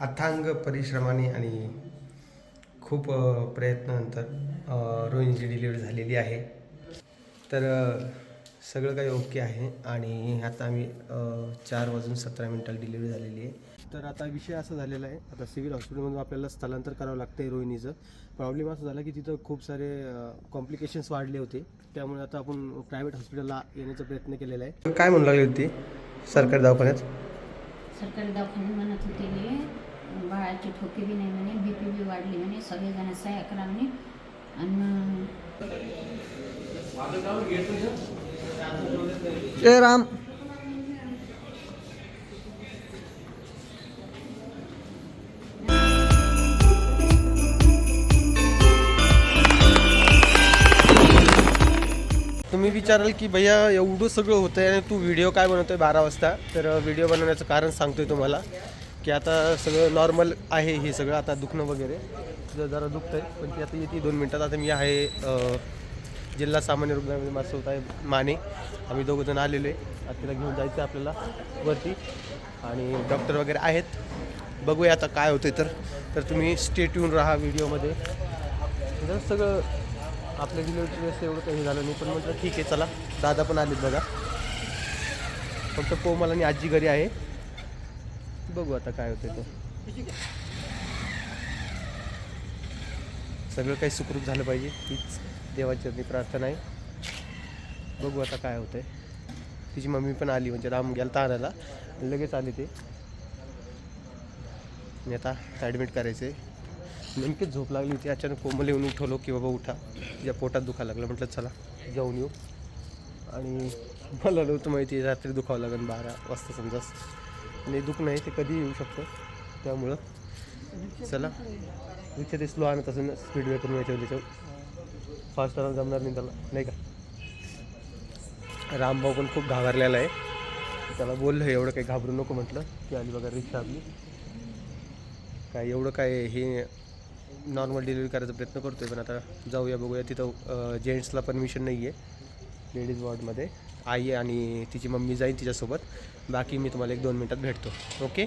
अथांग परिश्रमाने आणि खूप प्रयत्नानंतर रोहिणीची डिलिव्हरी झालेली आहे. तर सगळं काही ओके आहे आणि आता आम्ही चार वाजून सतरा मिनिटाला डिलिव्हरी झालेली आहे. तर आता विषय असा झालेला आहे आता सिव्हिल हॉस्पिटलमधून आपल्याला स्थलांतर करावं लागतं आहे रोहिणीचं. प्रॉब्लेम असा झाला की तिथं खूप सारे कॉम्प्लिकेशन्स वाढले होते. त्यामुळे आता आपण प्रायव्हेट हॉस्पिटलला येण्याचा प्रयत्न केलेला आहे. काय म्हणू लागली होती सरकारी दवाखान्यात? सरकारी दवाखान्यात म्हणत होते बाळाचे ठोके बी नाही म्हणे बी पी बी वाढली म्हणे सगळेजण सह्या करा म्हणे. आणि राम. तुम्ही विचाराल की भैया एवढं सगळं होतं आहे आणि तू व्हिडिओ काय बनवतोय बारा वाजता? तर व्हिडिओ बनवण्याचं कारण सांगतोय तुम्हाला. की आता सगळं नॉर्मल आहे हे सगळं आता दुखणं वगैरे. जरा जरा आहे पण ती आता येते दोन मिनटात. आता मी आहे जिल्हा सामान्य रुग्णालयामध्ये माझं होत आहे माने. आम्ही दोघं जण आलेलो आहे. आता तिला घेऊन जायचं आहे आपल्याला वरती. आणि डॉक्टर वगैरे आहेत. बघूया आता काय होतंय तर. तर तुम्ही स्टेट येऊन राहा व्हिडिओमध्ये जर सगळं आपल्या डिलिव्हरीची असं एवढं काही झालं नाही पण म्हटलं ठीक आहे चला. दादा पण आलेत बघा. फक्त कोमल आणि आजी घरी आहे. बघू आता काय होते तो. सगळं काही सुखरूप झालं पाहिजे हीच देवाची प्रार्थना आहे. बघू आता काय होतंय. तिची मम्मी पण आली म्हणजे राम गेलता आणायला. लगेच आले ते. आणि आता ॲडमिट करायचं आहे नेमकीच झोप लागली होती अचानक कोमल येऊन उठवलो की बाबा उठा. तिच्या पोटात दुखायला लागलं. म्हटलं चला जाऊन येऊ. आणि मला नव्हतं माहिती रात्री दुखावं लागेल बारा वाजता समजा. आणि दुख नाही ते कधीही येऊ शकतं. त्यामुळं चला. रिक्षा ते स्लो आणत असेल स्पीड ब्रेकर याच्यावर त्याच्यावर. फास्ट आणून जमणार नाही त्याला नाही का? रामभाऊ पण खूप घाबरलेला आहे. त्याला बोललं एवढं काही घाबरू नको म्हटलं. की आली बघा रिक्षा आपली. काय एवढं काय हे नॉर्मल डिलिव्हरी करायचा प्रयत्न करतो आहे पण आता जाऊया बघूया. तिथं जेंट्सला परमिशन नाही आहे लेडीज वॉर्डमध्ये आई आणि तिची मम्मी जाईल तिच्यासोबत. बाकी मी तुम्हाला एक दोन मिनटात भेटतो. ओके?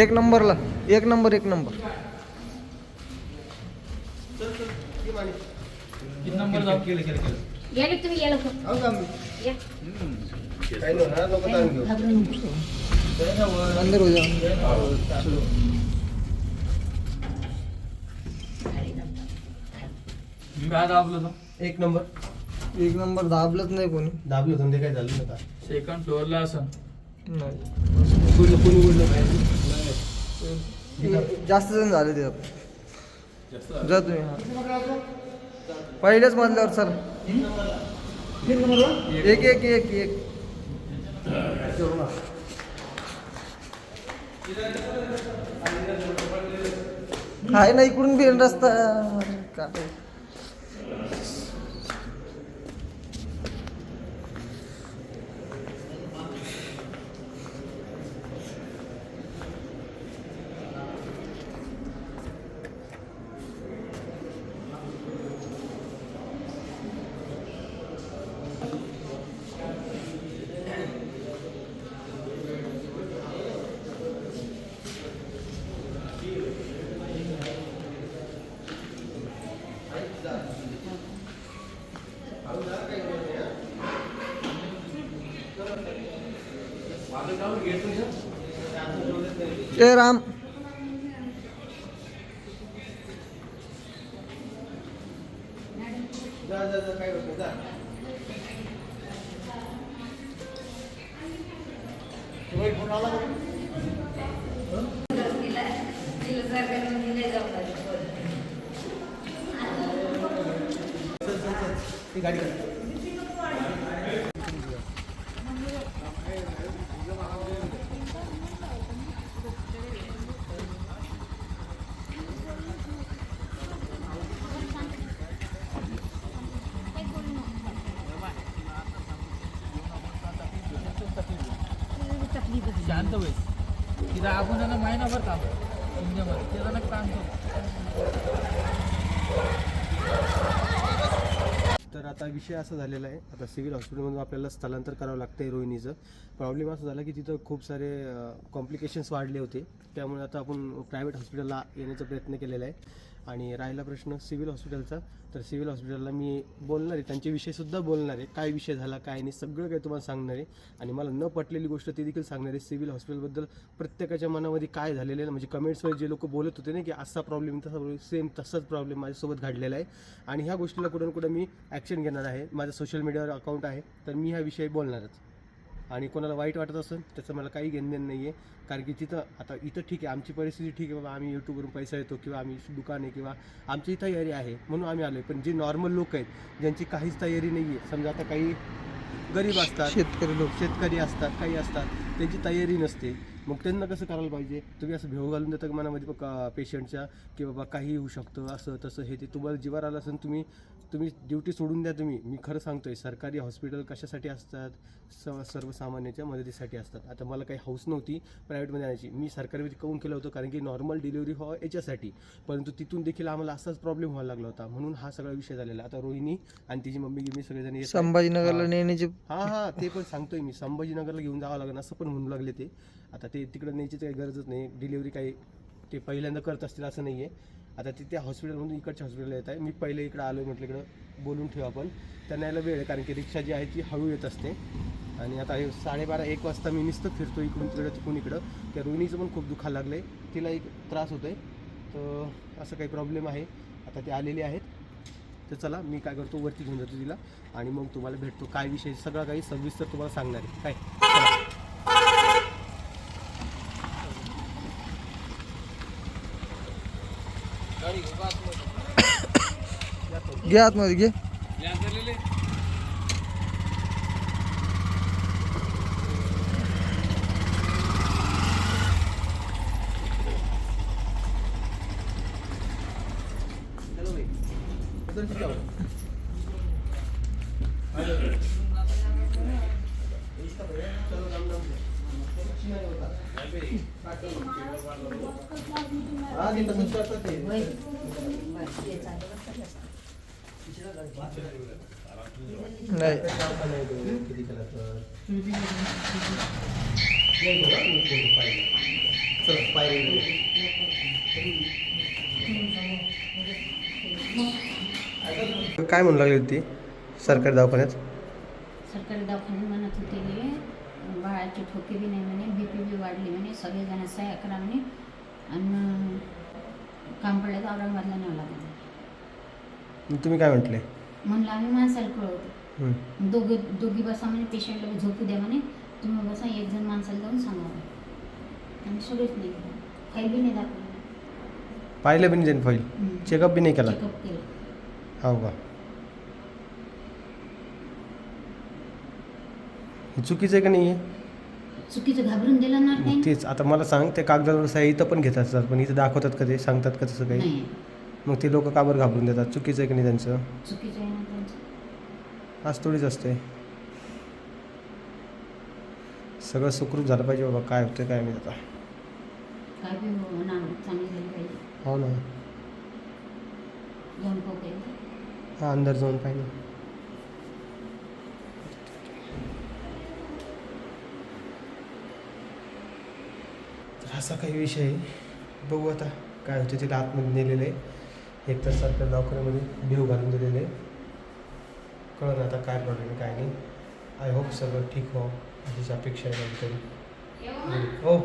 एक नंबरला एक नंबर एक नंबर. अंदर हो जाओ एक नंबर. एक नंबर दाबलंच नाही कोणी. दाबलं होतं ते काय झालं नका सेकंड फ्लोअरला असं नाही. कोणी कोणी बोललं जास्त जण झाले ते. जा तुम्ही हा. पहिल्याच मजल्यावर सर. एक एक एक एक. आहे ना इकडून बी रस्ता काय? चल. ती गाडी काढ. शांत होईल तिथं आपण त्यांना महिनाभर काम इंडियामध्ये ते जण काम करू तर आता विषय असा झालेला आहे. आता सिव्हिल हॉस्पिटलमधून आपल्याला स्थलांतर करावं लागतं आहे रोहिणीचं. प्रॉब्लेम असा झाला की तिथं खूप सारे कॉम्प्लिकेशन्स वाढले होते. त्यामुळे आता आपण प्रायव्हेट हॉस्पिटलला येण्याचा प्रयत्न केलेला आहे. आणि राहिला प्रश्न सिव्हिल हॉस्पिटलचा. तर सिव्हिल हॉस्पिटलला मी बोलणार आहे त्यांचे विषयसुद्धा बोलणार आहे काय विषय झाला काय नाही सगळं काही तुम्हाला सांगणार आहे. आणि मला न पटलेली गोष्ट ती देखील सांगणार आहे सिव्हिल हॉस्पिटलबद्दल प्रत्येकाच्या मनामध्ये काय झालेलं आहे ना म्हणजे कमेंट्सवर जे लोक बोलत होते ना की असा प्रॉब्लेम तसा प्रॉब्लेम सेम तसाच प्रॉब्लेम माझ्यासोबत घडलेला आहे. आणि ह्या गोष्टीला कुठं कुठं मी ॲक्शन घेणार आहे माझं सोशल मीडियावर अकाउंट आहे तर मी ह्या विषयी बोलणारच. आणि कोणाला वाईट वाटत असेल त्याचं मला काही घेणं नाही आहे कारण की तिथं आता इथं ठीक आहे आमची परिस्थिती ठीक आहे बाबा आम्ही यूट्यूबवरून पैसा येतो किंवा आम्ही दुकान आहे किंवा आमची तयारी आहे म्हणून आम्ही आलो आहे पण जे नॉर्मल लोक आहेत ज्यांची काहीच तयारी नाही आहे समजा आता काही गरीब असतात शेतकरी लोक. शेतकरी असतात काही असतात त्यांची तयारी नसते. मग त्यांना कसं करायला पाहिजे? तुम्ही असं भेव घालून देता मनामध्ये पेशंटच्या की बाबा काही होऊ शकतं असं तसं हे ते तुम्हाला जीवावर आलं असेल तुम्ही तुम्ही ड्युटी सोडून द्या तुम्ही. मी खरं सांगतोय सरकारी हॉस्पिटल कशासाठी असतात? स सर्वसामान्याच्या मदतीसाठी असतात. आता मला काही हाऊस नव्हती प्रायव्हेटमध्ये आणायची. मी सरकारीमध्ये काऊन केलं होतं? कारण की नॉर्मल डिलिव्हरी व्हावं याच्यासाठी. परंतु तिथून देखील आम्हाला असाच प्रॉब्लेम व्हायला लागला होता. म्हणून हा सगळा विषय झालेला. आता रोहिणी आणि तिची मम्मी गिम्मी सगळेजण. संभाजीनगरला हा. नेण्याचे हा हा ते पण सांगतोय मी. संभाजीनगरला घेऊन जावं लागेल असं पण म्हणू लागले ते. आता ते तिकडे न्यायची काही गरजच नाही. डिलिव्हरी काही ते पहिल्यांदा करत असतील असं नाही आहे आता तिथे हॉस्पिटलमधून इकडच्या हॉस्पिटलला येत आहे. मी पहिले इकडं आलो म्हटलं इकडं बोलून ठेवू आपण. त्यांना यायला वेळ आहे कारण की रिक्षा जी आहे ती हळू येत असते. आणि आता हे साडेबारा एक वाजता मी निसतं फिरतो इकडून तिकडं तिकडून इकडं. त्या रोहिणीचं पण खूप दुखायला लागलं आहे तिला एक त्रास होतो आहे तर असं काही प्रॉब्लेम आहे. आता ते आलेले आहेत. तर चला मी काय करतो वरती घेऊन जातो तिला. आणि मग तुम्हाला भेटतो. काय विषय सगळं काही सविस्तर तुम्हाला सांगणार आहे. काय? ગયા હાથમાં ગયા? पायरी काय म्हणू लागली होती सरकारी दवाखान्यात? सरकारी दवाखान्यात म्हणत होते की बाळाचे ठोके बी नाही म्हणे बी पी बी वाढली म्हणे सगळेजण सह्या करा म्हणे आणि काम पडलं तर औरंगाबादला न्यावं लागेल. तुम्ही काय म्हटले? म्हणलं आम्ही माणसाला कळवतो. दोघे दोघी बसा म्हणे पेशंटला झोपू द्या म्हणे. तुम्ही बसा एक जण माणसाला जाऊन सांगा आम्ही सगळेच नाही केलं. फाईल बी नाही दाखवली. पाहिलं पण नाही फाईल. चेकअप बी नाही केला? चेकअप केलं. हो का? हे चुकीचं आहे का नाही आहे चुकीचं घाबरून दिलं ना तेच आता मला सांग त्या कागदावर सह्या इथं पण घेतात सर पण इथं दाखवतात का ते? सांगतात का तसं काही? मग ते लोक का बरं घाबरून देतात? चुकीचं आहे की नाही त्यांचं? चुकीचं आहे ना त्यांचं. आज थोडीच असते. सगळं सुखरूप झालं पाहिजे बाबा. काय होतं काय नाही आता. काय बी हो ना चांगली झाली पाहिजे. हो ना. जाऊन हा अंदर जाऊन पाहिजे तर असा काही विषय आहे. बघू आता काय होते तिला आतमध्ये नेलेलं आहे. एक तर सरकारी दवाखान्यामध्ये बिव घालून दिलेलं आहे कळलं आता काय प्रॉब्लेम काय नाही. आय होप सगळं ठीक व्हावं अशीच अपेक्षा आहे माझी तरी हो.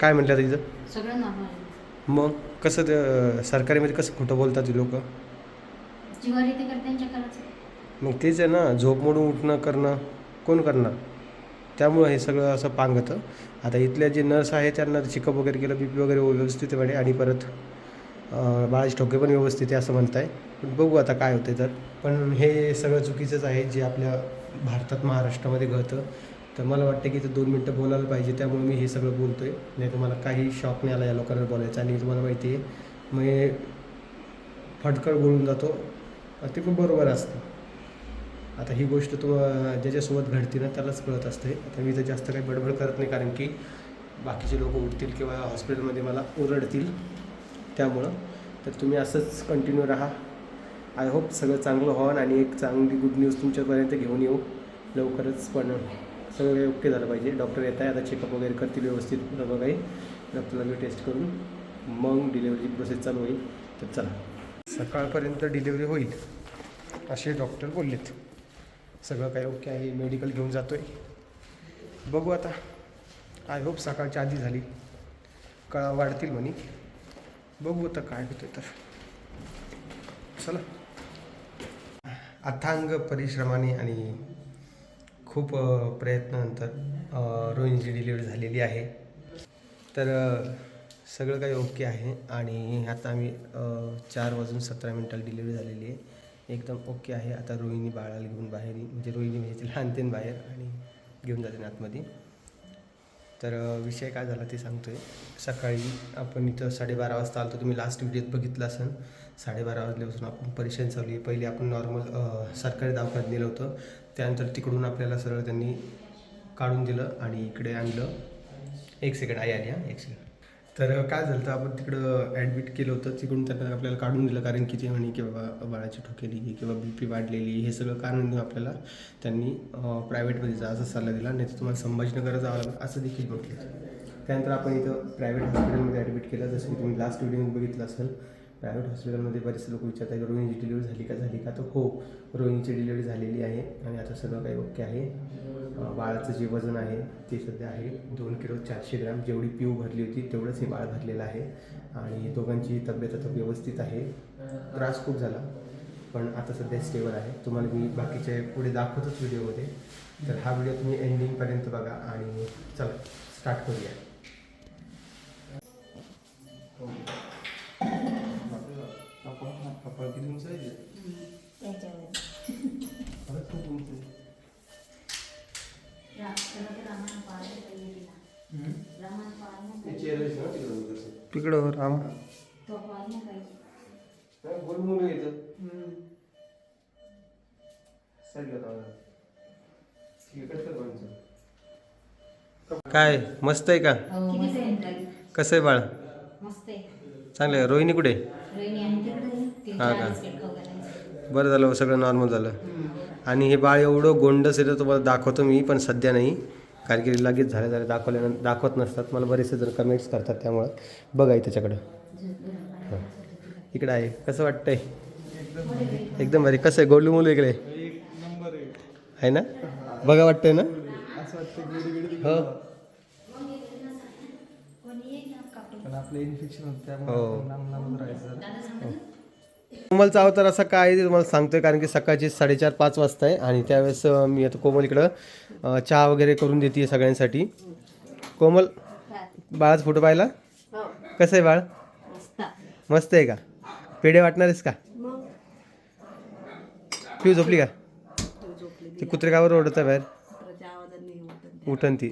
काय म्हटलं तिथं सगळं नॉर्मल मग कसं ते सरकारीमध्ये कसं खोटं बोलतात लोक? ते करायचं मग तेच आहे ना झोप मोडून उठणं करणं कोण करणार? त्यामुळं हे सगळं असं पांगतं. आता इथल्या जे नर्स आहे त्यांना चेकअप वगैरे केलं बी पी वगैरे व्यवस्थित आणि परत बाळाजी बाळाचे ठोके पण व्यवस्थित आहे असं म्हणताय. पण बघू आता काय होते तर. पण हे सगळं चुकीचंच आहे जे आपल्या भारतात महाराष्ट्रामध्ये घडतं. तर मला वाटतं की ते दोन मिनटं बोलायला पाहिजे त्यामुळे मी हे सगळं बोलतो आहे नाही तर मला काही शॉक नाही आला या लोकांना बोलायचा. आणि तुम्हाला माहिती आहे मी फटकळ बोलून जातो. ते पण बरोबर असतं. आता ही गोष्ट तुम्हाला ज्याच्यासोबत घडते ना त्यालाच कळत असते. आता मी तर जास्त काही बडबड करत नाही कारण की बाकीचे लोक उठतील किंवा हॉस्पिटलमध्ये मला ओरडतील. त्यामुळं. तर तुम्ही असंच कंटिन्यू राहा. आय होप सगळं चांगलं व्हावं आणि एक चांगली गुड न्यूज तुमच्यापर्यंत घेऊन येऊ. लवकरच पण सगळं काही ओके झालं पाहिजे. डॉक्टर येत आहे आता चेकअप वगैरे करतील व्यवस्थित सगळं काही. डॉक्टरला टेस्ट करून मग डिलेवरीची प्रोसेस चालू होईल. तर चला. सकाळपर्यंत डिलेवरी होईल असे डॉक्टर बोललेत. सगळं काही ओके आहे मेडिकल घेऊन जातो आहे बघू आता. आय होप सकाळच्या आधी झाली. कळा वाढतील म्हणे. बघू आता काय होतं तर. चला. अथांग परिश्रमाने आणि खूप प्रयत्नानंतर रोहिणीची डिलिव्हरी झालेली आहे. तर सगळं काही ओके आहे आणि आता आम्ही चार वाजून सतरा मिनिटाला डिलिव्हरी झालेली आहे. एकदम ओके आहे. आता रोहिणी बाळाला घेऊन बाहेर म्हणजे रोहिणी म्हणजे तिला आणते बाहेर आणि घेऊन जाते आतमध्ये. तर विषय काय झाला ते सांगतो आहे सकाळी आपण इथं साडेबारा वाजता आलो तुम्ही लास्ट व्हिडिओत बघितलं असेल साडेबारा वाजल्यापासून आपण परेशान चालू आहे. पहिले आपण नॉर्मल सरकारी दवाखान्यात नेलं होतं. त्यानंतर तिकडून आपल्याला सरळ त्यांनी काढून दिलं आणि इकडे आणलं. एक सेकंड आई आली हां. एक सेकंड तर काय झालं तर आपण तिकडं ॲडमिट केलं होतं तिकडून त्यांना आपल्याला काढून दिलं कारण की ते म्हणे की बाबा बाळाची ठोकेली किंवा बी पी वाढलेली हे सगळं कारण देऊन आपल्याला त्यांनी प्रायव्हेटमध्ये जा असा सल्ला दिला नाही तर तुम्हाला संभाजीनगर जावं लागलं असं देखील बघितलं. त्यानंतर आपण इथं प्रायव्हेट हॉस्पिटलमध्ये ॲडमिट केलं जसं की तुम्ही लास्ट व्हिडिओ बघितलं असेल प्रायव्हेट हॉस्पिटलमध्ये बरेचसे लोक विचारतात की रोहिणीची डिलिव्हरी झाली का झाली का? तर हो रोहिणीची डिलिव्हरी झालेली आहे आणि आता सगळं काही ओके आहे. बाळाचं जे वजन आहे ते सध्या आहे दोन किलो चारशे ग्रॅम. जेवढी पिऊ भरली होती तेवढंच हे बाळ भरलेलं आहे. आणि दोघांची तब्येत आता व्यवस्थित आहे. त्रास खूप झाला पण आता सध्या स्टेबल आहे. तुम्हाला मी बाकीचे पुढे दाखवतोच व्हिडिओमध्ये तर हा व्हिडिओ तुम्ही एंडिंगपर्यंत बघा आणि चला स्टार्ट करूया. राम. गोल मुलं येतं काय मस्त आहे का? हो मस्त आहे. कसं आहे बाळ? मस्त आहे. चांगलं आहे. रोहिणी कुठे? आहे? रोहिणी आहे तिकडे ती हा का? बरं झालं सगळं नॉर्मल झालं. आणि हे बाळ एवढं गोंडस आहे तर तुम्हाला दाखवतो मी पण सध्या नाही. कारण की लगेच झालं झालं दाखवल्यानंतर दाखवत नसतात. मला बरेचसे जण कमेंट्स करतात त्यामुळं. बघा त्याच्याकडं. हां. इकडं आहे. कसं वाटतंय? एकदम भारी. कसं आहे? गोलू मुलं इकडे? आहे ना? बघा वाटतंय ना? हो. आपलं इन्फेक्शन होतं हो. कोमलचा अवतार असा काय आहे ते तुम्हाला सांगतोय कारण की सकाळची साडेचार पाच वाजता आहे आणि त्यावेळेस मी आता कोमल इकडं चहा वगैरे करून देते सगळ्यांसाठी. कोमल बाळाचा फोटो पाहिला? कसं आहे बाळ? मस्त. आहे का? पेढे वाटणार आहेस का पिऊ झोपली का? ती कुत्रे कावर ओढत आहे बाहेर? उठन ती.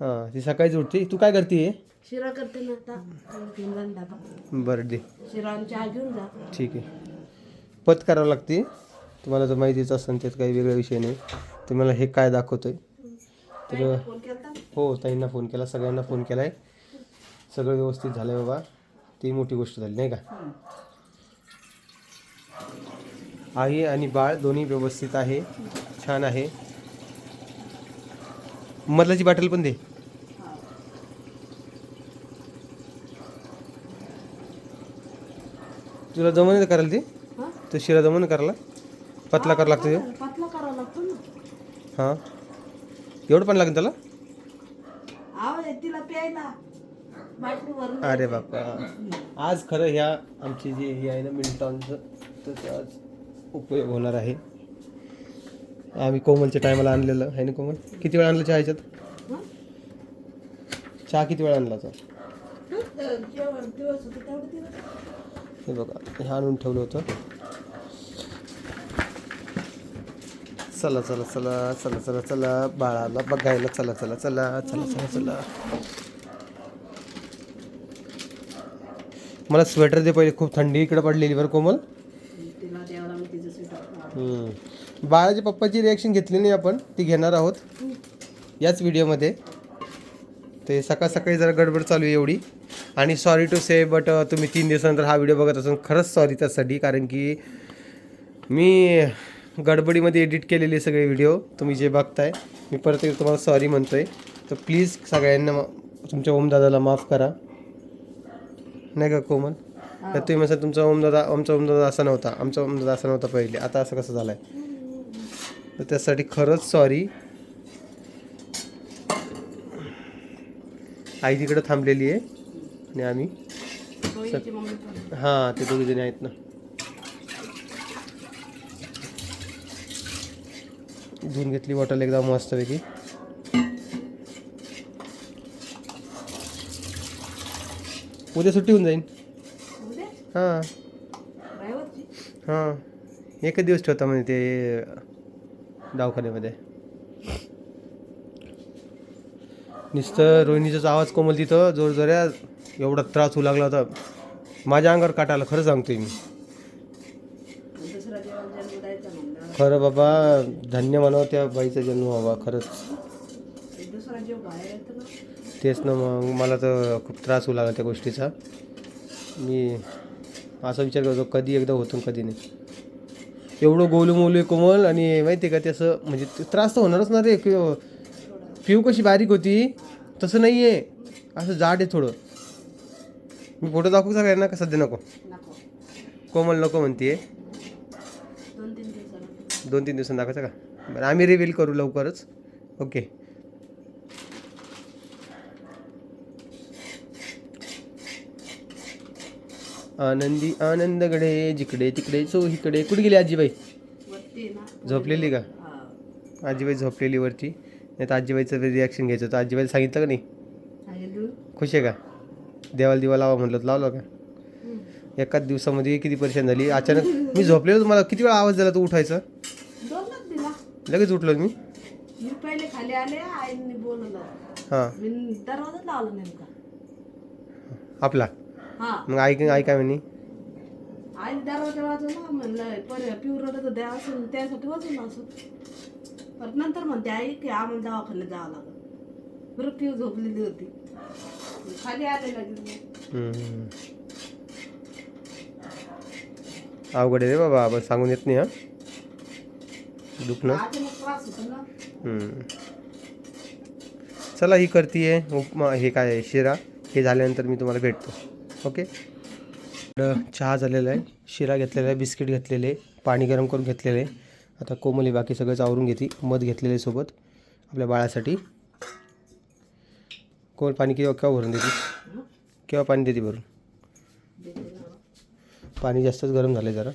हां ती सकाळीच उठते. तू काय करते? शिरा करते ना आता. बरं दे. शिरा आणि चहा घेऊन जा. ठीक आहे. पत करावं लागते. तुम्हाला जर माहितीच असेल त्यात काही वेगळा विषय नाही. तुम्हाला हे काय दाखवतोय? तर फोन केला हो ताईंना फोन केला सगळ्यांना फोन केला आहे सगळं व्यवस्थित झालं आहे बाबा. ती मोठी गोष्ट झाली नाही का? आई आणि बाळ दोन्ही व्यवस्थित आहे. छान आहे. मधलाची बाटल पण दे. तुला जमून करायला ती? हा? तो शिरा जमून करायला? पतला करावं लागतं पातला करावा लागतो ना. हां. एवढं पण लागेल त्याला? आवाज तिला प्यायला. अरे बापा आज खरं ह्या आमची जी ही आहे ना मिल्टॉनचं तर ते आज उपयोग होणार आहे. आम्ही कोमलच्या टायमाला आणलेलं. आहे ना कोमल? किती वेळा आणलं चहा ह्याच्यात हं? चहा किती वेळा आणला तर तर जेवण दिवस होतं तेवढं तिला हे बघा हे आणून ठेवलं होतं. चला चला चला चला चला चला बाळाला बघायला चला चला चला चला चला चला. मला स्वेटर दे पहिले खूप थंडी इकडे पडलेली बरं कोमल. तिला बाळाच्या पप्पाची रिॲक्शन घेतली नाही आपण ती घेणार आहोत याच व्हिडिओमध्ये ते सकाळ सकाळी जरा गडबड चालू आहे एवढी. आणि सॉरी टू से बट तुम्ही तीन दिवसानंतर हा व्हिडिओ बघत असून खरंच सॉरी त्यासाठी कारण की मी गडबडीमध्ये एडिट केलेले सगळे व्हिडिओ तुम्ही जे बघताय मी परत एकदा तुम्हाला सॉरी म्हणतोय. तर प्लीज सगळ्यांना तुमच्या ओमदादाला माफ करा. नाही का कोमल? तर तुम्ही म्हणता तुमचा ओमदादा आमचा ओमदादा असा नव्हता. आमचा ओमदादा असा नव्हता पहिले. आता असं कसं झालं आहे तर त्यासाठी खरंच सॉरी आई तिकडं थांबलेली आहे. आणि आम्ही हां ते दोघे जणी आहेत ना. धुवून घेतली बॉटल एकदम मस्तपैकी. उद्या सुट्टी होऊन जाईन. हां. हां. एकच दिवस ठेवता म्हणजे ते दवाखान्यामध्ये. नुसतं रोहिणीचाच आवाज कोमल तिथं जोरजोऱ्यात एवढा त्रास होऊ लागला होता. माझ्या अंगावर काटाला खरं सांगतोय मी. खरं बाबा धन्य म्हणावं त्या बाईचा जन्म व्हावा खरंच. तेच ना मग मला तर खूप त्रास होऊ लागला त्या गोष्टीचा. मी असा विचार करतो कधी एकदा होतो कधी नाही. एवढं गोलू मोलू आहे कोमल आणि माहिती आहे का ते असं म्हणजे त्रास तर होणारच ना रे पिऊ कशी बारीक होती. तसं नाही आहे असं जाड आहे थोडं. मी फोटो दाखवू सगळ्यांना? का सध्या नको? नको. कोमल नको म्हणते दोन तीन दिवसाला दोन तीन दिवसांनी दाखवायचं का? बरं आम्ही रिव्हील करू लवकरच. ओके आनंदी आनंदगडे जिकडे तिकडे चो इकडे. कुठे गेली आजीबाई? ना? झोपलेली का? आजीबाई झोपलेली वरती. नाही तर आजीबाईचं रिॲक्शन घ्यायचं होतं. आजीबाईला सांगितलं का नाही? खुश आहे का? देवाला दिवा लावा म्हटलं. तर लावलं का? एकाच दिवसामध्ये किती परेशान झाली. अचानक मी झोपलेलो तुम्हाला किती वेळा आवाज दिला तू उठायचा? लगेच उठलो मी. पहिले खाली आले आईने बोलवलं. हां. लावला नेमका. आपला? हा. मग आई आई काय म्हणे? आई दरवाजा वाजवला म्हणलं पर पिऊ रडत होते असं त्यासाठी वाजवलं असं. परत नंतर म्हणते आई की आम्हाला दवाखान्यात जावं लागलं. पिऊ झोपलेली होती. खाली आले हम्म. अवघड आहे रे बाबा आपण सांगून येत नाही हा. दुखणं. अचानक त्रास होतो ना. हम्म. चला ही करतीये उपमा हे काय आहे शिरा. हे झाल्यानंतर मी तुम्हाला भेटतो. ओके? इकडं चहा झालेला आहे. शिरा घेतलेला आहे बिस्किट घेतलेले पाणी गरम करून घेतलेले. आहे आता कोमली बाकी सगळंच आवरून घेते मध घेतलेले सोबत आपल्या बाळासाठी. कोण पाणी केव्हा केव्हा भरून देते? केव्हा पाणी देते भरून? पाणी जास्तच गरम झालं आहे जरा.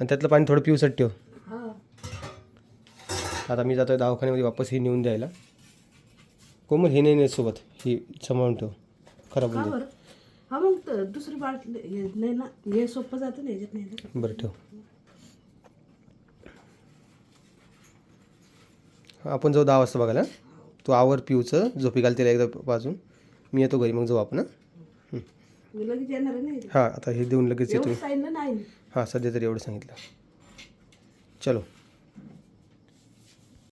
आणि त्यातलं पाणी थोडं पिऊसाठी ठेव. हा आता मी जातो दवाखान्यामध्ये वापस ही नेऊन द्यायला. कोमल हे नाही नेत सोबत ही सांभाळून ठेव. खराब होऊन बरं? हा मग दुसरी हे नाही ना हे सोपं जातं ना ह्याच्यात नाही जाईल बरं ठेव. आपण जाऊ दहा वाजता बघायला. तू आवर पिऊचं झोपी घाल त्याला एकदा वाजून. मी येतो घरी मग जाऊ आपण हं? हां आता हे देऊन लगेच येतो. हां सध्या तरी एवढं सांगितलं. चलो.